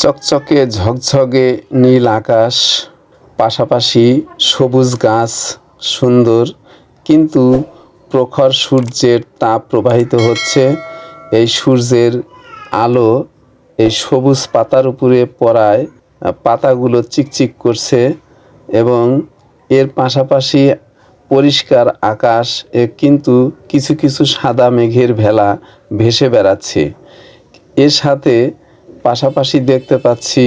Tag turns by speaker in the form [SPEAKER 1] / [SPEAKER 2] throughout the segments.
[SPEAKER 1] চকচকে ঝকঝকে নীল আকাশ, পাশাপাশি সবুজ গাছ, সুন্দর, কিন্তু প্রখর সূর্যের তাপ প্রবাহিত হচ্ছে। এই সূর্যের আলো এই সবুজ পাতার উপরে পড়ায়, পাতাগুলো চিকচিক করছে এবং এর পাশাপাশি পরিষ্কার আকাশ, এ কিন্তু কিছু কিছু সাদা মেঘের ভেলা ভেসে বেড়াচ্ছে। এর সাথে পাশাপাশি দেখতে পাচ্ছি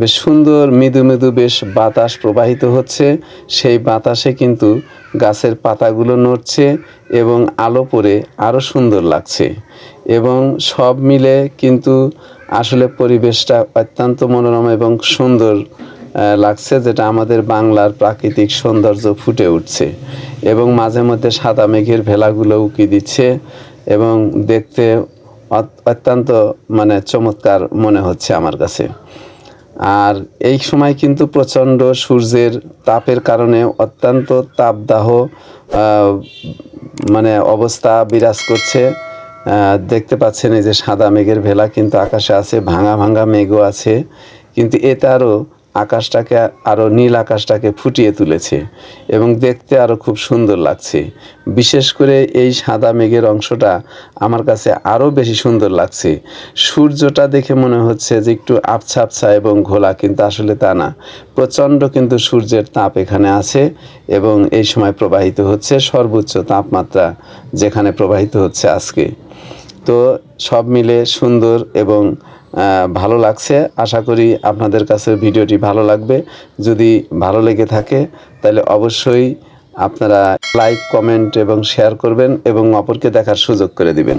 [SPEAKER 1] বেশ সুন্দর, মৃদু মৃদু বেশ বাতাস প্রবাহিত হচ্ছে। সেই বাতাসে কিন্তু গাছের পাতাগুলো নড়ছে এবং আলো পরে আরও সুন্দর লাগছে। এবং সব মিলে কিন্তু আসলে পরিবেশটা অত্যন্ত মনোরম এবং সুন্দর লাগছে যেটা আমাদের বাংলার প্রাকৃতিক সৌন্দর্য ফুটে উঠছে। এবং মাঝে মধ্যে সাদা মেঘের ভেলাগুলো উকি দিচ্ছে এবং দেখতে অত্যন্ত মানে চমৎকার মনে হচ্ছে আমার কাছে। আর এই সময় কিন্তু প্রচণ্ড সূর্যের তাপের কারণে অত্যন্ত তাপদাহ মানে অবস্থা বিরাজ করছে। দেখতে পাচ্ছেন এই যে সাদা মেঘের ভেলা কিন্তু আকাশে আছে, ভাঙা ভাঙা মেঘও আছে। কিন্তু এতে আরও আকাশটাকে আরও নীল আকাশটাকে ফুটিয়ে তুলেছে এবং দেখতে আরও খুব সুন্দর লাগছে। বিশেষ করে এই সাদা মেঘের অংশটা আমার কাছে আরও বেশি সুন্দর লাগছে। সূর্যটা দেখে মনে হচ্ছে যে একটু আবছা আবছা এবং ঘোলা, কিন্তু আসলে তা না। প্রচণ্ড কিন্তু সূর্যের তাপ এখানে আছে এবং এই সময় প্রবাহিত হচ্ছে সর্বোচ্চ তাপমাত্রা যেখানে প্রবাহিত হচ্ছে আজকে। তো সব মিলে সুন্দর এবং ভালো লাগছে। আশা করি আপনাদের কাছে ভিডিওটি ভালো লাগবে। যদি ভালো লেগে থাকে, তাহলে অবশ্যই আপনারা লাইক, কমেন্ট এবং শেয়ার করবেন এবং অপরকে দেখার সুযোগ করে দিবেন।